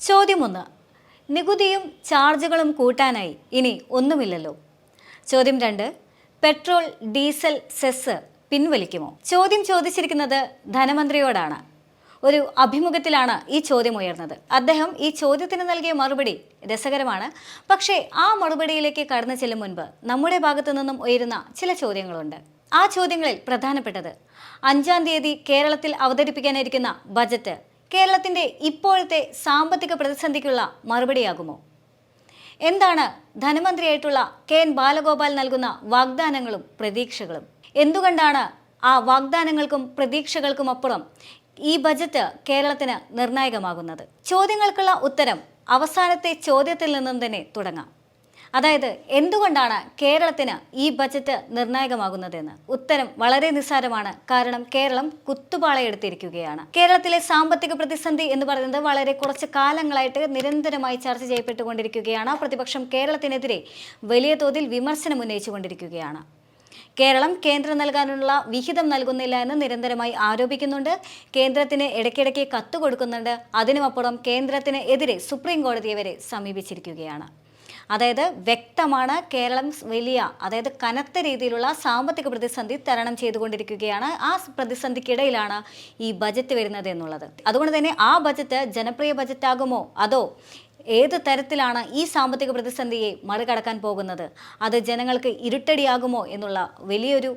ചോദ്യം ഒന്ന് നികുതിയും ചാർജുകളും കൂട്ടാനായി ഇനി ഒന്നുമില്ലല്ലോ. ചോദ്യം രണ്ട്. പെട്രോൾ ഡീസൽ സെസ് പിൻവലിക്കുമോ? ചോദ്യം ചോദിച്ചിരിക്കുന്നത് ധനമന്ത്രിയോടാണ്. ഒരു അഭിമുഖത്തിലാണ് ഈ ചോദ്യം ഉയർന്നത്. അദ്ദേഹം ഈ ചോദ്യത്തിന് നൽകിയ മറുപടി രസകരമാണ്. പക്ഷേ ആ മറുപടിയിലേക്ക് കടന്നു ചെല്ലും മുൻപ് നമ്മുടെ ഭാഗത്തു നിന്നും ഉയരുന്ന ചില ചോദ്യങ്ങളുണ്ട്. ആ ചോദ്യങ്ങളിൽ പ്രധാനപ്പെട്ടത് അഞ്ചാം തീയതി കേരളത്തിൽ അവതരിപ്പിക്കാനിരിക്കുന്ന ബജറ്റ് കേരളത്തിന്റെ ഇപ്പോഴത്തെ സാമ്പത്തിക പ്രതിസന്ധിക്കുള്ള മറുപടിയാകുമോ? എന്താണ് ധനമന്ത്രിയായിട്ടുള്ള കെ എൻ ബാലഗോപാൽ നൽകുന്ന വാഗ്ദാനങ്ങളും പ്രതീക്ഷകളും? എന്തുകൊണ്ടാണ് ആ വാഗ്ദാനങ്ങൾക്കും പ്രതീക്ഷകൾക്കും അപ്പുറം ഈ ബജറ്റ് കേരളത്തിന് നിർണായകമാകുന്നത്? ചോദ്യങ്ങൾക്കുള്ള ഉത്തരം അവസാനത്തെ ചോദ്യത്തിൽ നിന്നും തന്നെ തുടങ്ങാം. അതായത് എന്തുകൊണ്ടാണ് കേരളത്തിന് ഈ ബജറ്റ് നിർണായകമാകുന്നതെന്ന്? ഉത്തരം വളരെ നിസ്സാരമാണ്. കാരണം കേരളം കുത്തുപാളയെടുത്തിരിക്കുകയാണ്. കേരളത്തിലെ സാമ്പത്തിക പ്രതിസന്ധി എന്ന് പറയുന്നത് വളരെ കുറച്ച് കാലങ്ങളായിട്ട് നിരന്തരമായി ചർച്ച ചെയ്യപ്പെട്ടുകൊണ്ടിരിക്കുകയാണ്. പ്രതിപക്ഷം കേരളത്തിനെതിരെ വലിയ തോതിൽ വിമർശനം ഉന്നയിച്ചുകൊണ്ടിരിക്കുകയാണ്. കേരളം കേന്ദ്രം നൽകാനുള്ള വിഹിതം നൽകുന്നില്ല എന്ന് നിരന്തരമായി ആരോപിക്കുന്നുണ്ട്. കേന്ദ്രത്തിന് ഇടയ്ക്കിടയ്ക്ക് കത്ത് കൊടുക്കുന്നുണ്ട്. അതിനുമപ്പുറം കേന്ദ്രത്തിന് എതിരെ സുപ്രീം കോടതിയെ വരെ സമീപിച്ചിരിക്കുകയാണ്. അതായത് വ്യക്തമാണ് കേരളം വലിയ അതായത് കനത്ത രീതിയിലുള്ള സാമ്പത്തിക പ്രതിസന്ധി തരണം ചെയ്തുകൊണ്ടിരിക്കുകയാണ്. ആ പ്രതിസന്ധിക്കിടയിലാണ് ഈ ബജറ്റ് വരുന്നത് എന്നുള്ളത്. അതുകൊണ്ട് തന്നെ ആ ബജറ്റ് ജനപ്രിയ ബജറ്റാകുമോ? അതോ ഏത് തരത്തിലാണ് ഈ സാമ്പത്തിക പ്രതിസന്ധിയെ മറികടക്കാൻ പോകുന്നത്? അത് ജനങ്ങൾക്ക് ഇരുട്ടടിയാകുമോ എന്നുള്ള വലിയൊരു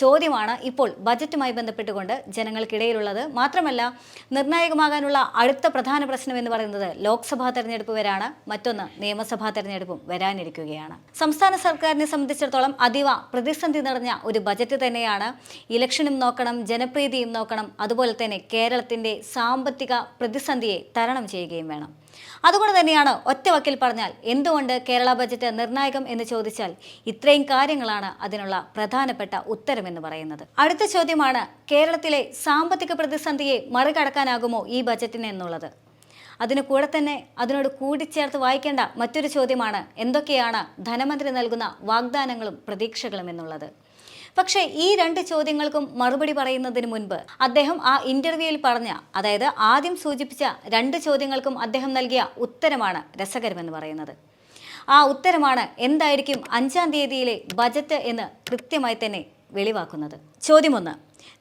ചോദ്യമാണ് ഇപ്പോൾ ബജറ്റുമായി ബന്ധപ്പെട്ടുകൊണ്ട് ജനങ്ങൾക്കിടയിലുള്ളത്. മാത്രമല്ല നിർണായകമാകാനുള്ള അടുത്ത പ്രധാന പ്രശ്നം എന്ന് പറയുന്നത് ലോക്സഭാ തെരഞ്ഞെടുപ്പ് വരാണ് മറ്റൊന്ന് നിയമസഭാ തെരഞ്ഞെടുപ്പും വരാനിരിക്കുകയാണ്. സംസ്ഥാന സർക്കാരിനെ സംബന്ധിച്ചിടത്തോളം അതീവ പ്രതിസന്ധി നിറഞ്ഞ ഒരു ബജറ്റ് തന്നെയാണ്. ഇലക്ഷനും നോക്കണം ജനപ്രീതിയും നോക്കണം അതുപോലെ തന്നെ കേരളത്തിന്റെ സാമ്പത്തിക പ്രതിസന്ധിയെ തരണം ചെയ്യുകയും വേണം. അതുകൊണ്ട് തന്നെയാണ് ഒറ്റ വക്കിൽ പറഞ്ഞാൽ എന്തുകൊണ്ട് കേരള ബജറ്റ് നിർണായകം എന്ന് ചോദിച്ചാൽ ഇത്രയും കാര്യങ്ങളാണ് അതിനുള്ള പ്രധാനപ്പെട്ട ഉത്തരമെന്ന് പറയുന്നത്. അടുത്ത ചോദ്യമാണ് കേരളത്തിലെ സാമ്പത്തിക പ്രതിസന്ധിയെ മറികടക്കാനാകുമോ ഈ ബജറ്റിന് എന്നുള്ളത്. അതിന് കൂടെ തന്നെ അതിനോട് കൂടിച്ചേർത്ത് വായിക്കേണ്ട മറ്റൊരു ചോദ്യമാണ് എന്തൊക്കെയാണ് ധനമന്ത്രി നൽകുന്ന വാഗ്ദാനങ്ങളും പ്രതീക്ഷകളും എന്നുള്ളത്. പക്ഷേ ഈ രണ്ട് ചോദ്യങ്ങൾക്കും മറുപടി പറയുന്നതിന് മുൻപ് അദ്ദേഹം ആ ഇന്റർവ്യൂവിൽ പറഞ്ഞ അതായത് ആദ്യം സൂചിപ്പിച്ച രണ്ട് ചോദ്യങ്ങൾക്കും അദ്ദേഹം നൽകിയ ഉത്തരമാണ് രസകരമെന്ന് പറയുന്നത്. ആ ഉത്തരമാണ് എന്തായിരിക്കും അഞ്ചാം തീയതിയിലെ ബജറ്റ് എന്ന് കൃത്യമായി തന്നെ വെളിവാക്കുന്നത്. ചോദ്യമൊന്ന്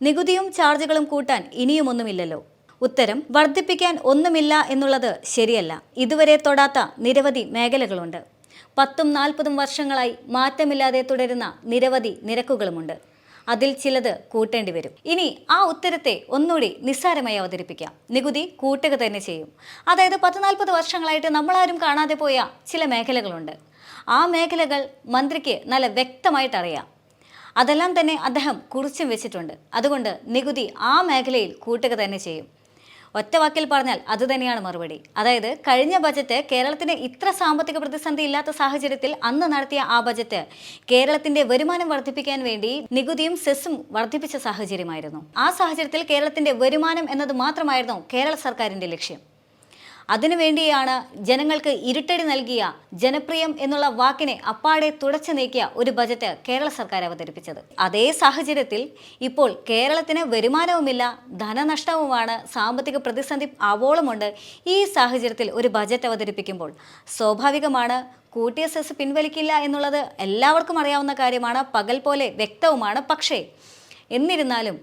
നികുതിയും ചാർജുകളും കൂട്ടാൻ ഇനിയുമൊന്നുമില്ലല്ലോ. ഉത്തരം വർദ്ധിപ്പിക്കാൻ ഒന്നുമില്ല എന്നുള്ളത് ശരിയല്ല. ഇതുവരെ തൊടാത്ത നിരവധി മേഖലകളുണ്ട്. പത്തും നാൽപ്പതും വർഷങ്ങളായി മാറ്റമില്ലാതെ തുടരുന്ന നിരവധി നിരക്കുകളുമുണ്ട്. അതിൽ ചിലത് കൂട്ടേണ്ടി വരും. ഇനി ആ ഉത്തരത്തെ ഒന്നുകൂടി നിസ്സാരമായി അവതരിപ്പിക്കാം. നികുതി കൂട്ടുക തന്നെ ചെയ്യും. അതായത് പത്ത് നാൽപ്പത് വർഷങ്ങളായിട്ട് നമ്മളാരും കാണാതെ പോയ ചില മേഖലകളുണ്ട്. ആ മേഖലകൾ മന്ത്രിക്ക് നല്ല വ്യക്തമായിട്ട് അറിയാം. അതെല്ലാം തന്നെ അദ്ദേഹം കുറിച്ചും വെച്ചിട്ടുണ്ട്. അതുകൊണ്ട് നികുതി ആ മേഖലയിൽ കൂട്ടുക തന്നെ ചെയ്യും. ഒറ്റ വാക്കിൽ പറഞ്ഞാൽ അത് തന്നെയാണ് മറുപടി. അതായത് കഴിഞ്ഞ ബജറ്റ് കേരളത്തിന് ഇത്ര സാമ്പത്തിക പ്രതിസന്ധി ഇല്ലാത്ത സാഹചര്യത്തിൽ അന്ന് നടത്തിയ ആ ബജറ്റ് കേരളത്തിന്റെ വരുമാനം വർദ്ധിപ്പിക്കാൻ വേണ്ടി നികുതിയും സെസ്സും വർദ്ധിപ്പിച്ച സാഹചര്യമായിരുന്നു. ആ സാഹചര്യത്തിൽ കേരളത്തിന്റെ വരുമാനം എന്നത് മാത്രമായിരുന്നു കേരള സർക്കാരിന്റെ ലക്ഷ്യം. അതിനുവേണ്ടിയാണ് ജനങ്ങൾക്ക് ഇരുട്ടടി നൽകിയ ജനപ്രിയം എന്നുള്ള വാക്കിനെ അപ്പാടെ തുടച്ചു നീക്കിയ ഒരു ബജറ്റ് കേരള സർക്കാർ അവതരിപ്പിച്ചത്. അതേ സാഹചര്യത്തിൽ ഇപ്പോൾ കേരളത്തിന് വരുമാനവുമില്ല ധനനഷ്ടവുമാണ് സാമ്പത്തിക പ്രതിസന്ധി ആവോളമുണ്ട്. ഈ സാഹചര്യത്തിൽ ഒരു ബജറ്റ് അവതരിപ്പിക്കുമ്പോൾ സ്വാഭാവികമാണ് കൂട്ടിയ സെസ് പിൻവലിക്കില്ല എന്നുള്ളത് എല്ലാവർക്കും അറിയാവുന്ന കാര്യമാണ് പകൽ പോലെ വ്യക്തവുമാണ്. പക്ഷേ എന്നിരുന്നാലും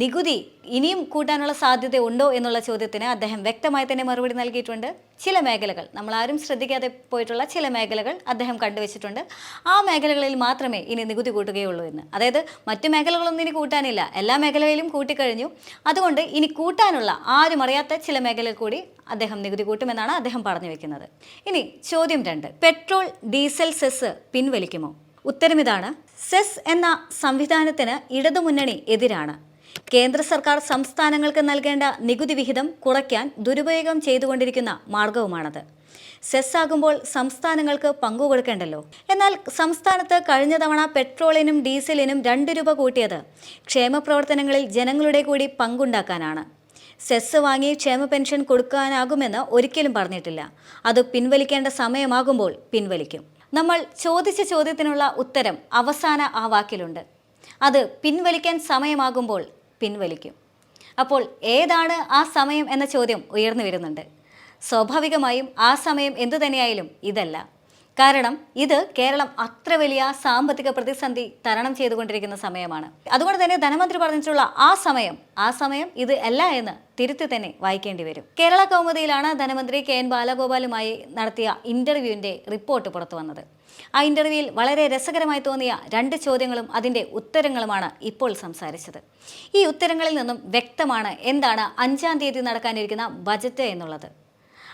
നികുതി ഇനിയും കൂട്ടാനുള്ള സാധ്യത ഉണ്ടോ എന്നുള്ള ചോദ്യത്തിന് അദ്ദേഹം വ്യക്തമായി തന്നെ മറുപടി നൽകിയിട്ടുണ്ട്. ചില മേഖലകൾ നമ്മൾ ആരും ശ്രദ്ധിക്കാതെ പോയിട്ടുള്ള ചില മേഖലകൾ അദ്ദേഹം കണ്ടുവച്ചിട്ടുണ്ട്. ആ മേഖലകളിൽ മാത്രമേ ഇനി നികുതി കൂട്ടുകയുള്ളൂ എന്ന്. അതായത് മറ്റു മേഖലകളൊന്നും ഇനി കൂട്ടാനില്ല. എല്ലാ മേഖലയിലും കൂട്ടിക്കഴിഞ്ഞു. അതുകൊണ്ട് ഇനി കൂട്ടാനുള്ള ആരും അറിയാത്ത ചില മേഖലയിൽ കൂടി അദ്ദേഹം നികുതി കൂട്ടുമെന്നാണ് അദ്ദേഹം പറഞ്ഞു വെക്കുന്നത്. ഇനി ചോദ്യം രണ്ട്. പെട്രോൾ ഡീസൽ സെസ് പിൻവലിക്കുമോ? ഉത്തരം ഇതാണ്. സെസ് എന്ന സംവിധാനത്തിന് ഇടതുമുന്നണി എതിരാണ്. കേന്ദ്ര സർക്കാർ സംസ്ഥാനങ്ങൾക്ക് നൽകേണ്ട നികുതി വിഹിതം കുറയ്ക്കാൻ ദുരുപയോഗം ചെയ്തുകൊണ്ടിരിക്കുന്ന മാർഗവുമാണത്. സെസ് ആകുമ്പോൾ സംസ്ഥാനങ്ങൾക്ക് പങ്കുകൊടുക്കേണ്ടല്ലോ എന്നാൽ സംസ്ഥാനത്ത് കഴിഞ്ഞ തവണ പെട്രോളിനും ഡീസലിനും രണ്ട് രൂപ കൂട്ടിയത് ക്ഷേമ പ്രവർത്തനങ്ങളിൽ ജനങ്ങളുടെ കൂടി പങ്കുണ്ടാക്കാനാണ്. സെസ് വാങ്ങി ക്ഷേമ പെൻഷൻ കൊടുക്കാനാകുമെന്ന് ഒരിക്കലും പറഞ്ഞിട്ടില്ല. അത് പിൻവലിക്കേണ്ട സമയമാകുമ്പോൾ പിൻവലിക്കും. നമ്മൾ ചോദിച്ച ചോദ്യത്തിനുള്ള ഉത്തരം അവസാന ആ വാക്കിലുണ്ട്. അത് പിൻവലിക്കാൻ സമയമാകുമ്പോൾ പിൻവലിക്കും. അപ്പോൾ ഏതാണ് ആ സമയം എന്ന ചോദ്യം ഉയർന്നു വരുന്നുണ്ട്. സ്വാഭാവികമായും ആ സമയം എന്തു തന്നെയായാലും ഇതല്ല. കാരണം ഇത് കേരളം അത്ര വലിയ സാമ്പത്തിക പ്രതിസന്ധി തരണം ചെയ്തുകൊണ്ടിരിക്കുന്ന സമയമാണ്. അതുകൊണ്ട് തന്നെ ധനമന്ത്രി പറഞ്ഞിട്ടുള്ള ആ സമയം ആ സമയം ഇത് അല്ല എന്ന് തിരുത്തി തന്നെ വായിക്കേണ്ടി വരും. കേരള കൗമുദിയിലാണ് ധനമന്ത്രി കെ എൻ ബാലഗോപാലുമായി നടത്തിയ ഇന്റർവ്യൂവിന്റെ റിപ്പോർട്ട് പുറത്തു വന്നത്. ആ ഇന്റർവ്യൂവിൽ വളരെ രസകരമായി തോന്നിയ രണ്ട് ചോദ്യങ്ങളും അതിന്റെ ഉത്തരങ്ങളുമാണ് ഇപ്പോൾ സംസാരിച്ചത്. ഈ ഉത്തരങ്ങളിൽ നിന്നും വ്യക്തമാണ് എന്താണ് അഞ്ചാം തീയതി നടക്കാനിരിക്കുന്ന ബജറ്റ് എന്നുള്ളത്.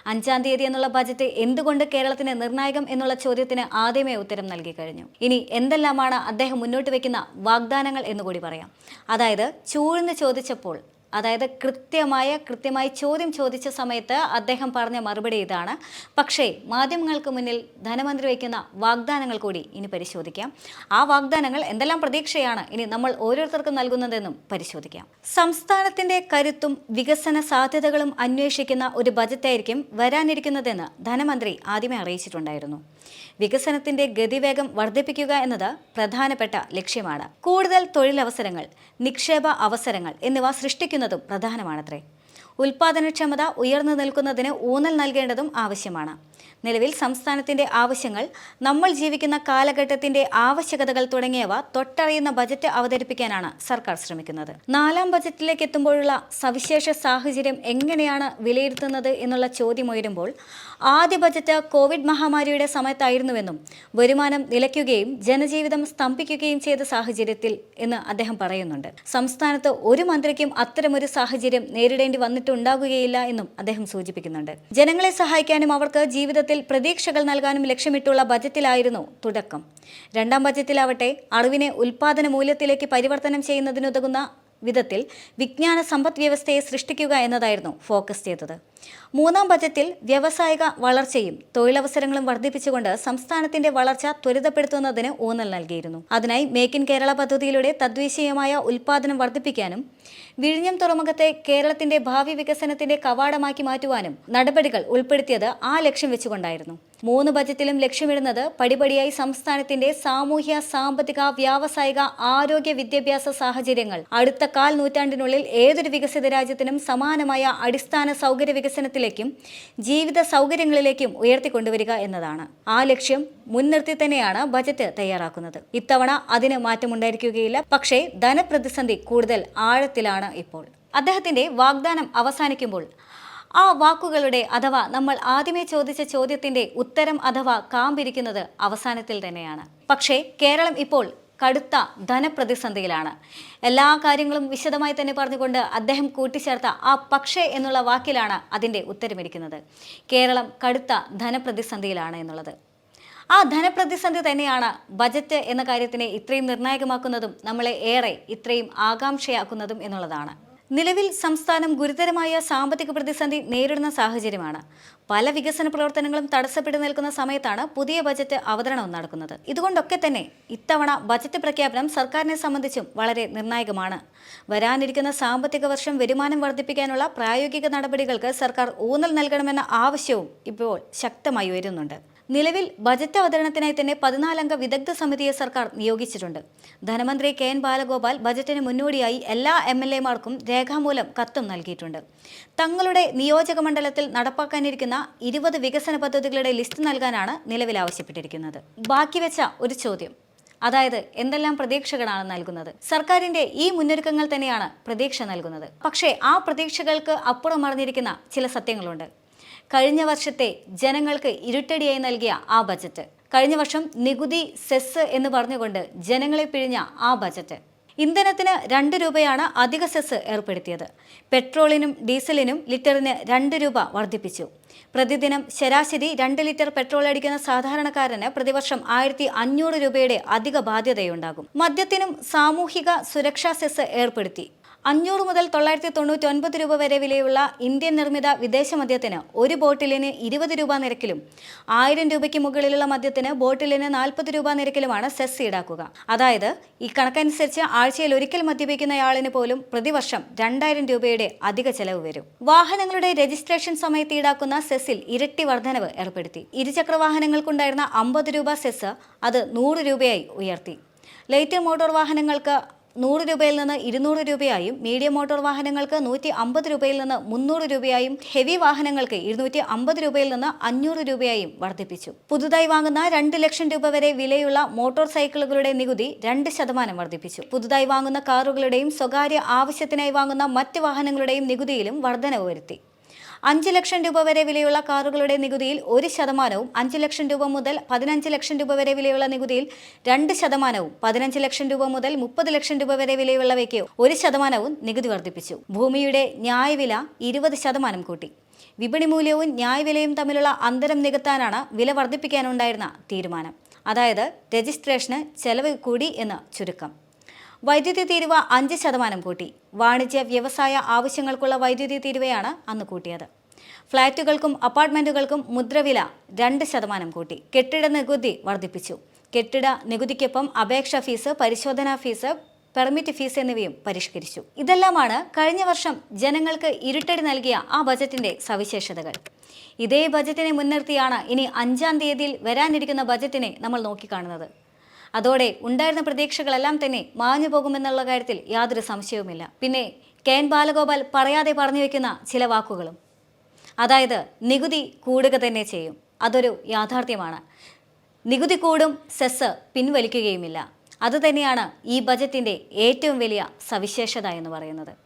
അഞ്ചാം തീയതി എന്നുള്ള ബജറ്റ് എന്തുകൊണ്ട് കേരളത്തിന് നിർണായകം എന്നുള്ള ചോദ്യത്തിന് ആദ്യമേ ഉത്തരം നൽകി കഴിഞ്ഞു. ഇനി എന്തെല്ലാമാണ് അദ്ദേഹം മുന്നോട്ട് വെക്കുന്ന വാഗ്ദാനങ്ങൾ എന്നുകൂടി പറയാം. അതായത് ചൂഴ്ന്ന് ചോദിച്ചപ്പോൾ അതായത് കൃത്യമായ കൃത്യമായി ചോദ്യം ചോദിച്ച സമയത്ത് അദ്ദേഹം പറഞ്ഞ മറുപടി ഇതാണ്. പക്ഷേ മാധ്യമങ്ങൾക്ക് മുന്നിൽ ധനമന്ത്രി വയ്ക്കുന്ന വാഗ്ദാനങ്ങൾ കൂടി ഇനി പരിശോധിക്കാം. ആ വാഗ്ദാനങ്ങൾ എന്തെല്ലാം പ്രതീക്ഷയാണ് ഇനി നമ്മൾ ഓരോരുത്തർക്കും നൽകുന്നതെന്നും പരിശോധിക്കാം. സംസ്ഥാനത്തിന്റെ കരുത്തും വികസന സാധ്യതകളും അന്വേഷിക്കുന്ന ഒരു ബജറ്റായിരിക്കും വരാനിരിക്കുന്നതെന്ന് ധനമന്ത്രി ആദ്യമേ അറിയിച്ചിട്ടുണ്ടായിരുന്നു. വികസനത്തിന്റെ ഗതിവേഗം വർദ്ധിപ്പിക്കുക എന്നത് പ്രധാനപ്പെട്ട ലക്ഷ്യമാണ്. കൂടുതൽ തൊഴിലവസരങ്ങൾ നിക്ഷേപ അവസരങ്ങൾ എന്നിവ സൃഷ്ടിക്കുന്നതും പ്രധാനമാണത്രേ. ഉൽപാദനക്ഷമത ഉയർന്നു നിൽക്കുന്നതിന് ഊന്നൽ നൽകേണ്ടതും ആവശ്യമാണ്. നിലവിൽ സംസ്ഥാനത്തിന്റെ ആവശ്യങ്ങൾ നമ്മൾ ജീവിക്കുന്ന കാലഘട്ടത്തിന്റെ ആവശ്യകതകൾ തുടങ്ങിയവ തൊട്ടറിയുന്ന ബജറ്റ് അവതരിപ്പിക്കാനാണ് സർക്കാർ ശ്രമിക്കുന്നത്. നാലാം ബജറ്റിലേക്ക് എത്തുമ്പോഴുള്ള സവിശേഷ സാഹചര്യം എങ്ങനെയാണ് വിലയിരുത്തുന്നത് എന്നുള്ള ചോദ്യം ഉയരുമ്പോൾ ആദ്യ ബജറ്റ് കോവിഡ് മഹാമാരിയുടെ സമയത്തായിരുന്നുവെന്നും വരുമാനം നിലയ്ക്കുകയും ജനജീവിതം സ്തംഭിക്കുകയും ചെയ്ത സാഹചര്യത്തിൽ എന്ന് അദ്ദേഹം പറയുന്നുണ്ട്. സംസ്ഥാനത്ത് ഒരു മന്ത്രിക്കും അത്തരമൊരു സാഹചര്യം നേരിടേണ്ടി വന്നിട്ടുണ്ടാകുകയില്ല എന്നും അദ്ദേഹം സൂചിപ്പിക്കുന്നുണ്ട്. ജനങ്ങളെ സഹായിക്കാനും അവർക്ക് ജീവിതത്തിൽ പ്രതീക്ഷകൾ നൽകാനും ലക്ഷ്യമിട്ടുള്ള ബജറ്റിലായിരുന്നു തുടക്കം. രണ്ടാം ബജറ്റിലാവട്ടെ അറിവിനെ ഉൽപാദന മൂല്യത്തിലേക്ക് പരിവർത്തനം ചെയ്യുന്നതിനുതകുന്ന വിധത്തിൽ വിജ്ഞാന സമ്പദ് വ്യവസ്ഥയെ സൃഷ്ടിക്കുക എന്നതായിരുന്നു ഫോക്കസ് ചെയ്തത്. മൂന്നാം ബജറ്റിൽ വ്യാവസായിക വളർച്ചയും തൊഴിലവസരങ്ങളും വർദ്ധിപ്പിച്ചുകൊണ്ട് സംസ്ഥാനത്തിന്റെ വളർച്ച ത്വരിതപ്പെടുത്തുന്നതിന് ഊന്നൽ നൽകിയിരുന്നു. അതിനായി മേക്ക് ഇൻ കേരള പദ്ധതിയിലൂടെ തദ്ദേശീയമായ ഉൽപാദനം വർദ്ധിപ്പിക്കാനും വിഴിഞ്ഞം തുറമുഖത്തെ കേരളത്തിന്റെ ഭാവി വികസനത്തിന്റെ കവാടമാക്കി മാറ്റുവാനും നടപടികൾ ഉൾപ്പെടുത്തിയത് ആ ലക്ഷ്യം വെച്ചുകൊണ്ടായിരുന്നു. മൂന്ന് ബജറ്റിലും ലക്ഷ്യമിടുന്നത് പടിപടിയായി സംസ്ഥാനത്തിന്റെ സാമൂഹ്യ സാമ്പത്തിക വ്യാവസായിക ആരോഗ്യ വിദ്യാഭ്യാസ സാഹചര്യങ്ങൾ അടുത്ത കാൽ നൂറ്റാണ്ടിനുള്ളിൽ ഏതൊരു വികസിത രാജ്യത്തിനും സമാനമായ അടിസ്ഥാന സൗകര്യ വികസനത്തിലേക്കും ജീവിത സൗകര്യങ്ങളിലേക്കും ഉയർത്തിക്കൊണ്ടുവരിക എന്നതാണ്. ആ ലക്ഷ്യം മുൻനിർത്തി തന്നെയാണ് ബജറ്റ് തയ്യാറാക്കുന്നത്. ഇത്തവണ അതിന് മാറ്റമുണ്ടായിരിക്കുകയില്ല. പക്ഷേ ധനപ്രതിസന്ധി കൂടുതൽ ആഴത്തിലാണ് ഇപ്പോൾ. അദ്ദേഹത്തിന്റെ വാഗ്ദാനം അവസാനിക്കുമ്പോൾ ആ വാക്കുകളുടെ അഥവാ നമ്മൾ ആദ്യമേ ചോദിച്ച ചോദ്യത്തിന്റെ ഉത്തരം അഥവാ കാമ്പിരിക്കുന്നത് അവസാനത്തിൽ തന്നെയാണ്. പക്ഷേ കേരളം ഇപ്പോൾ കടുത്ത ധനപ്രതിസന്ധിയിലാണ്. എല്ലാ കാര്യങ്ങളും വിശദമായി തന്നെ പറഞ്ഞുകൊണ്ട് അദ്ദേഹം കൂട്ടിച്ചേർത്ത ആ പക്ഷേ എന്നുള്ള വാക്കിലാണ് അതിന്റെ ഉത്തരമിരിക്കുന്നത്. കേരളം കടുത്ത ധനപ്രതിസന്ധിയിലാണ് എന്നുള്ളത്. ആ ധനപ്രതിസന്ധി തന്നെയാണ് ബജറ്റ് എന്ന കാര്യത്തിനെ ഇത്രയും നിർണായകമാക്കുന്നതും നമ്മളെ ഏറെ ഇത്രയും ആകാംക്ഷയാക്കുന്നതും എന്നുള്ളതാണ്. നിലവിൽ സംസ്ഥാനം ഗുരുതരമായ സാമ്പത്തിക പ്രതിസന്ധി നേരിടുന്ന സാഹചര്യമാണ്. പല വികസന പ്രവർത്തനങ്ങളും തടസ്സപ്പെട്ടു നിൽക്കുന്ന സമയത്താണ് പുതിയ ബജറ്റ് അവതരണം നടക്കുന്നത്. ഇതുകൊണ്ടൊക്കെ തന്നെ ഇത്തവണ ബജറ്റ് പ്രഖ്യാപനം സർക്കാരിനെ സംബന്ധിച്ചും വളരെ നിർണായകമാണ്. വരാനിരിക്കുന്ന സാമ്പത്തിക വർഷം വരുമാനം വർദ്ധിപ്പിക്കാനുള്ള പ്രായോഗിക നടപടികൾക്ക് സർക്കാർ ഊന്നൽ നൽകണമെന്ന ആവശ്യവും ഇപ്പോൾ ശക്തമായി ഉയരുന്നുണ്ട്. നിലവിൽ ബജറ്റ് അവതരണത്തിനായി തന്നെ പതിനാലംഗ വിദഗ്ധ സമിതിയെ സർക്കാർ നിയോഗിച്ചിട്ടുണ്ട്. ധനമന്ത്രി കെ എൻ ബാലഗോപാൽ ബജറ്റിന് മുന്നോടിയായി എല്ലാ എം എൽ എമാർക്കും രേഖാമൂലം കത്തും നൽകിയിട്ടുണ്ട്. തങ്ങളുടെ നിയോജക മണ്ഡലത്തിൽ നടപ്പാക്കാനിരിക്കുന്ന ഇരുപത് വികസന പദ്ധതികളുടെ ലിസ്റ്റ് നൽകാനാണ് നിലവിൽ ആവശ്യപ്പെട്ടിരിക്കുന്നത്. ബാക്കി വെച്ച ഒരു ചോദ്യം അതായത് എന്തെല്ലാം പ്രതീക്ഷകളാണ് നൽകുന്നത്? സർക്കാരിന്റെ ഈ മുന്നൊരുക്കങ്ങൾ തന്നെയാണ് പ്രതീക്ഷ നൽകുന്നത്. പക്ഷേ ആ പ്രതീക്ഷകൾക്ക് അപ്പുറം മറിഞ്ഞിരിക്കുന്ന ചില സത്യങ്ങളുണ്ട്. കഴിഞ്ഞ വർഷത്തെ ജനങ്ങൾക്ക് ഇരുട്ടടിയായി നൽകിയ ആ ബജറ്റ്. കഴിഞ്ഞ വർഷം നികുതി സെസ് എന്ന് പറഞ്ഞുകൊണ്ട് ജനങ്ങളെ പിഴിഞ്ഞ ആ ബജറ്റ്. ഇന്ധനത്തിന് രണ്ട് രൂപയാണ് അധിക സെസ് ഏർപ്പെടുത്തിയത്. പെട്രോളിനും ഡീസലിനും ലിറ്ററിന് രണ്ട് രൂപ വർദ്ധിപ്പിച്ചു. പ്രതിദിനം ശരാശരി രണ്ട് ലിറ്റർ പെട്രോൾ അടിക്കുന്ന സാധാരണക്കാരന് പ്രതിവർഷം ആയിരത്തി അഞ്ഞൂറ് രൂപയുടെ അധിക ബാധ്യതയുണ്ടാകും. മദ്യത്തിനും സാമൂഹിക സുരക്ഷാ സെസ് ഏർപ്പെടുത്തി. അഞ്ഞൂറ് മുതൽ തൊള്ളായിരത്തി തൊണ്ണൂറ്റി ഒൻപത് രൂപ വരെ വിലയുള്ള ഇന്ത്യൻ നിർമ്മിത വിദേശ മദ്യത്തിന് ഒരു ബോട്ടിലിന് ഇരുപത് രൂപ നിരക്കിലും ആയിരം രൂപയ്ക്ക് മുകളിലുള്ള മദ്യത്തിന് ബോട്ടിലിന് നാൽപ്പത് രൂപ നിരക്കിലുമാണ് സെസ് ഈടാക്കുക. അതായത് ഈ കണക്കനുസരിച്ച് ആഴ്ചയിൽ ഒരിക്കൽ മദ്യപിക്കുന്നയാളിന് പോലും പ്രതിവർഷം രണ്ടായിരം രൂപയുടെ അധിക ചെലവ് വരും. വാഹനങ്ങളുടെ രജിസ്ട്രേഷൻ സമയത്ത് ഈടാക്കുന്ന സെസ്സിൽ ഇരട്ടി വർധനവ് ഏർപ്പെടുത്തി. ഇരുചക്ര വാഹനങ്ങൾക്കുണ്ടായിരുന്ന അമ്പത് രൂപ സെസ് അത് നൂറ് രൂപയായി ഉയർത്തി. ലൈറ്റ് മോട്ടോർ വാഹനങ്ങൾക്ക് നൂറ് രൂപയിൽ നിന്ന് ഇരുന്നൂറ് രൂപയായും മീഡിയം മോട്ടോർ വാഹനങ്ങൾക്ക് നൂറ്റി അമ്പത് രൂപയിൽ നിന്ന് മുന്നൂറ് രൂപയായും ഹെവി വാഹനങ്ങൾക്ക് ഇരുന്നൂറ്റി അമ്പത് രൂപയിൽ നിന്ന് അഞ്ഞൂറ് രൂപയായും വർദ്ധിപ്പിച്ചു. പുതുതായി വാങ്ങുന്ന രണ്ട് ലക്ഷം രൂപ വരെ വിലയുള്ള മോട്ടോർ സൈക്കിളുകളുടെ നികുതി രണ്ട് ശതമാനം വർദ്ധിപ്പിച്ചു. പുതുതായി വാങ്ങുന്ന കാറുകളുടെയും സ്വകാര്യ ആവശ്യത്തിനായി വാങ്ങുന്ന മറ്റ് വാഹനങ്ങളുടെയും നികുതിയിലും വർധനവ് വരുത്തി. അഞ്ച് ലക്ഷം രൂപ വരെ വിലയുള്ള കാറുകളുടെ നികുതിയിൽ ഒരു ശതമാനവും അഞ്ച് ലക്ഷം രൂപ മുതൽ പതിനഞ്ച് ലക്ഷം രൂപ വരെ വിലയുള്ള നികുതിയിൽ രണ്ട് ശതമാനവും പതിനഞ്ച് ലക്ഷം രൂപ മുതൽ മുപ്പത് ലക്ഷം രൂപ വരെ വിലയുള്ളവയ്ക്ക് ഒരു ശതമാനവും നികുതി വർദ്ധിപ്പിച്ചു. ഭൂമിയുടെ ന്യായവില ഇരുപത് ശതമാനം കൂട്ടി. വിപണി മൂല്യവും ന്യായവിലയും തമ്മിലുള്ള അന്തരം നികത്താനാണ് വില വർദ്ധിപ്പിക്കാനുണ്ടായിരുന്ന തീരുമാനം. അതായത് രജിസ്ട്രേഷന് ചെലവ് കൂടി എന്ന് ചുരുക്കം. വൈദ്യുതി തീരുവ അഞ്ച് ശതമാനം കൂട്ടി. വാണിജ്യ വ്യവസായ ആവശ്യങ്ങൾക്കുള്ള വൈദ്യുതി തീരുവയാണ് അന്ന് കൂട്ടിയത്. ഫ്ളാറ്റുകൾക്കും അപ്പാർട്ട്മെന്റുകൾക്കും മുദ്രവില രണ്ട് ശതമാനം കൂട്ടി. കെട്ടിട നികുതി വർദ്ധിപ്പിച്ചു. കെട്ടിട നികുതിക്കൊപ്പം അപേക്ഷാ ഫീസ് പരിശോധനാ ഫീസ് പെർമിറ്റ് ഫീസ് എന്നിവയും പരിഷ്കരിച്ചു. ഇതെല്ലാമാണ് കഴിഞ്ഞ വർഷം ജനങ്ങൾക്ക് ഇരുട്ടടി നൽകിയ ആ ബജറ്റിന്റെ സവിശേഷതകൾ. ഇതേ ബജറ്റിനെ മുൻനിർത്തിയാണ് ഇനി അഞ്ചാം തീയതിയിൽ വരാനിരിക്കുന്ന ബജറ്റിനെ നമ്മൾ നോക്കിക്കാണുന്നത്. അതോടെ ഉണ്ടായിരുന്ന പ്രതീക്ഷകളെല്ലാം തന്നെ മാഞ്ഞു പോകുമെന്നുള്ള കാര്യത്തിൽ യാതൊരു സംശയവുമില്ല. പിന്നെ കെ എൻ ബാലഗോപാൽ പറയാതെ പറഞ്ഞു വെക്കുന്ന ചില വാക്കുകളും. അതായത് നികുതി കൂടുക തന്നെ ചെയ്യും. അതൊരു യാഥാർത്ഥ്യമാണ്. നികുതി കൂടും സെസ് പിൻവലിക്കുകയുമില്ല. അതുതന്നെയാണ് ഈ ബജറ്റിന്റെ ഏറ്റവും വലിയ സവിശേഷത എന്ന് പറയുന്നത്.